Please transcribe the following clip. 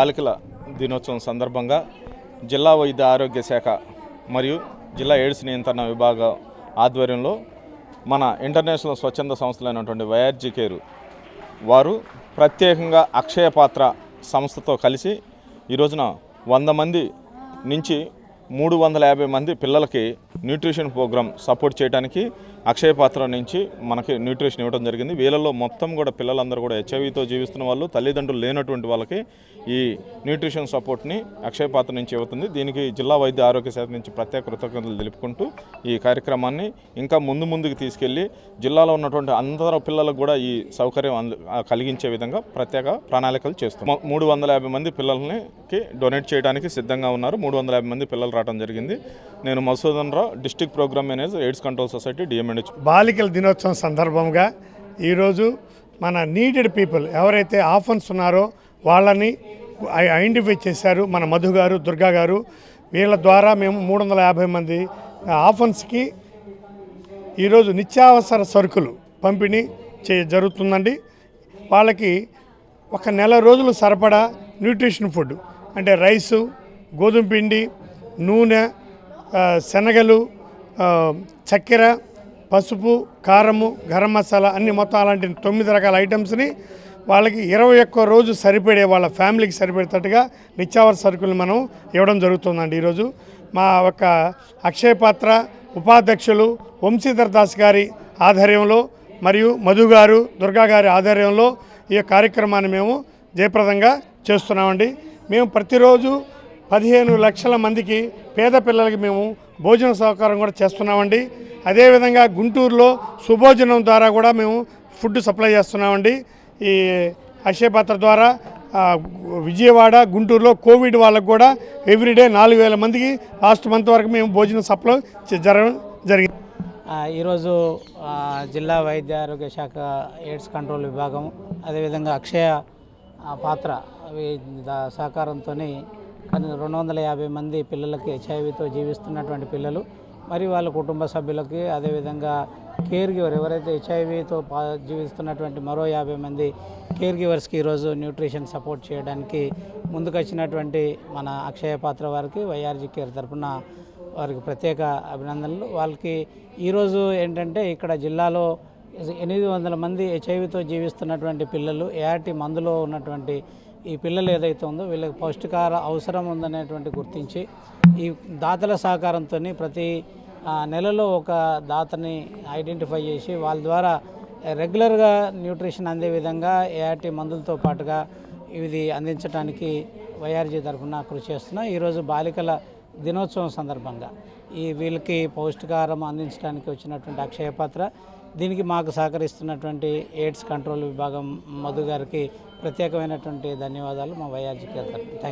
బాలికల దినోత్సవం సందర్భంగా జిల్లా వైద్య ఆరోగ్య శాఖ మరియు జిల్లా ఎయిడ్స్ నియంత్రణ విభాగం ఆధ్వర్యంలో మన ఇంటర్నేషనల్ స్వచ్ఛంద సంస్థలైనటువంటి వైఆర్జీ కేరు వారు ప్రత్యేకంగా అక్షయ పాత్ర సంస్థతో కలిసి ఈరోజున వంద మంది నుంచి మూడు వందల యాభై మంది పిల్లలకి న్యూట్రిషన్ ప్రోగ్రాం సపోర్ట్ చేయడానికి అక్షయ పాత్ర నుంచి మనకి న్యూట్రిషన్ ఇవ్వడం జరిగింది. వీళ్ళలో మొత్తం కూడా పిల్లలందరూ కూడా హెచ్ఐవితో జీవిస్తున్న వాళ్ళు తల్లిదండ్రులు లేనటువంటి వాళ్ళకి ఈ న్యూట్రిషన్ సపోర్ట్ని అక్షయ పాత్ర నుంచి ఇవ్వుతుంది. దీనికి జిల్లా వైద్య ఆరోగ్య శాఖ నుంచి ప్రత్యేక కృతజ్ఞతలు తెలుపుకుంటూ ఈ కార్యక్రమాన్ని ఇంకా ముందు ముందుకు తీసుకెళ్ళి జిల్లాలో ఉన్నటువంటి అందరూ పిల్లలకు కూడా ఈ సౌకర్యం అంద- కలిగించే విధంగా ప్రత్యేక ప్రణాళికలు చేస్తాం. మూడు వందల యాభై మంది పిల్లలకి డొనేట్ చేయడానికి సిద్ధంగా ఉన్నారు. మూడు వందల యాభై మంది పిల్లలు రావడం జరిగింది. నేను Masudan Rao district programme manager AIDS control society బాలికల దినోత్సవం సందర్భంగా ఈరోజు మన నీడెడ్ పీపుల్ ఎవరైతే ఆఫన్స్ ఉన్నారో వాళ్ళని ఐ- ఐడెంటిఫై చేశారు. మన మధు గారు దుర్గా గారు వీళ్ళ ద్వారా మేము మూడు వందల యాభై మంది ఆఫన్స్కి ఈరోజు నిత్యావసర సరుకులు పంపిణీ చే జరుగుతుందండి. వాళ్ళకి ఒక నెల రోజులు సరిపడా న్యూట్రిషన్ ఫుడ్ అంటే రైసు గోధుమ పిండి నూనె శనగలు చక్కెర పసుపు కారము గరం మసాలా అన్ని మొత్తం అలాంటి తొమ్మిది రకాల ఐటమ్స్ని వాళ్ళకి ఇరవై ఒక్క రోజు సరిపడే వాళ్ళ ఫ్యామిలీకి సరిపడేటట్టుగా నిత్యావర సరుకులు మనం ఇవ్వడం జరుగుతుందండి ఈరోజు. మా యొక్క అక్షయ పాత్ర ఉపాధ్యక్షులు వంశీధర్ దాస్ గారి ఆధ్వర్యంలో మరియు మధు గారు దుర్గా గారి ఆధ్వర్యంలో ఈ కార్యక్రమాన్ని మేము జయప్రదంగా చేస్తున్నామండి. మేము ప్రతిరోజు పదిహేను లక్షల మందికి పేద పిల్లలకి మేము భోజన సహకారం కూడా చేస్తున్నామండి. అదేవిధంగా గుంటూరులో సుభోజనం ద్వారా కూడా మేము ఫుడ్ సప్లై చేస్తున్నామండి. ఈ అక్షయపాత్ర ద్వారా విజయవాడ గుంటూరులో కోవిడ్ వాళ్ళకు కూడా ఎవ్రీడే నాలుగు వేల మందికి లాస్ట్ మంత్ వరకు మేము భోజనం సప్లై చే- జరగడం జరిగింది. ఈరోజు జిల్లా వైద్య ఆరోగ్య శాఖ ఎయిడ్స్ కంట్రోల్ విభాగం అదేవిధంగా అక్షయ పాత్ర సహకారంతో రెండు వందల యాభై మంది పిల్లలకి హెచ్ఐవితో జీవిస్తున్నటువంటి పిల్లలు మరి వాళ్ళ కుటుంబ సభ్యులకి అదేవిధంగా కేర్ గివర్ ఎవరైతే హెచ్ఐవితో పా జీవిస్తున్నటువంటి మరో యాభై మంది కేర్ గివర్స్కి ఈరోజు న్యూట్రిషన్ సపోర్ట్ చేయడానికి ముందుకొచ్చినటువంటి మన అక్షయ పాత్ర వారికి వైఆర్జీ కేర్ తరఫున వారికి ప్రత్యేక అభినందనలు. వాళ్ళకి ఈరోజు ఏంటంటే ఇక్కడ జిల్లాలో ఎనిమిది వందల మంది హెచ్ఐవితో జీవిస్తున్నటువంటి పిల్లలు ఏఆర్టీ మందులో ఉన్నటువంటి ఈ పిల్లలు ఏదైతే ఉందో వీళ్ళకి పౌష్టికార అవసరం ఉందనేటువంటి గుర్తించి ఈ దాతల సహకారంతో ప్రతి నెలలో ఒక దాతని ఐడెంటిఫై చేసి వాళ్ళ ద్వారా రెగ్యులర్గా న్యూట్రిషన్ అందే విధంగా ఏఆర్టీ మందులతో పాటుగా ఇది అందించడానికి వైఆర్జీ తరఫున కృషి చేస్తున్నాం. ఈరోజు బాలికల దినోత్సవం సందర్భంగా ఈ వీళ్ళకి పౌష్టికాహారం అందించడానికి వచ్చినటువంటి అక్షయ పాత్ర దీనికి మాకు సహకరిస్తున్నటువంటి ఎయిడ్స్ కంట్రోల్ విభాగం మధు గారికి ప్రత్యేకమైనటువంటి ధన్యవాదాలు మా వైఆర్జీకి థ్యాంక్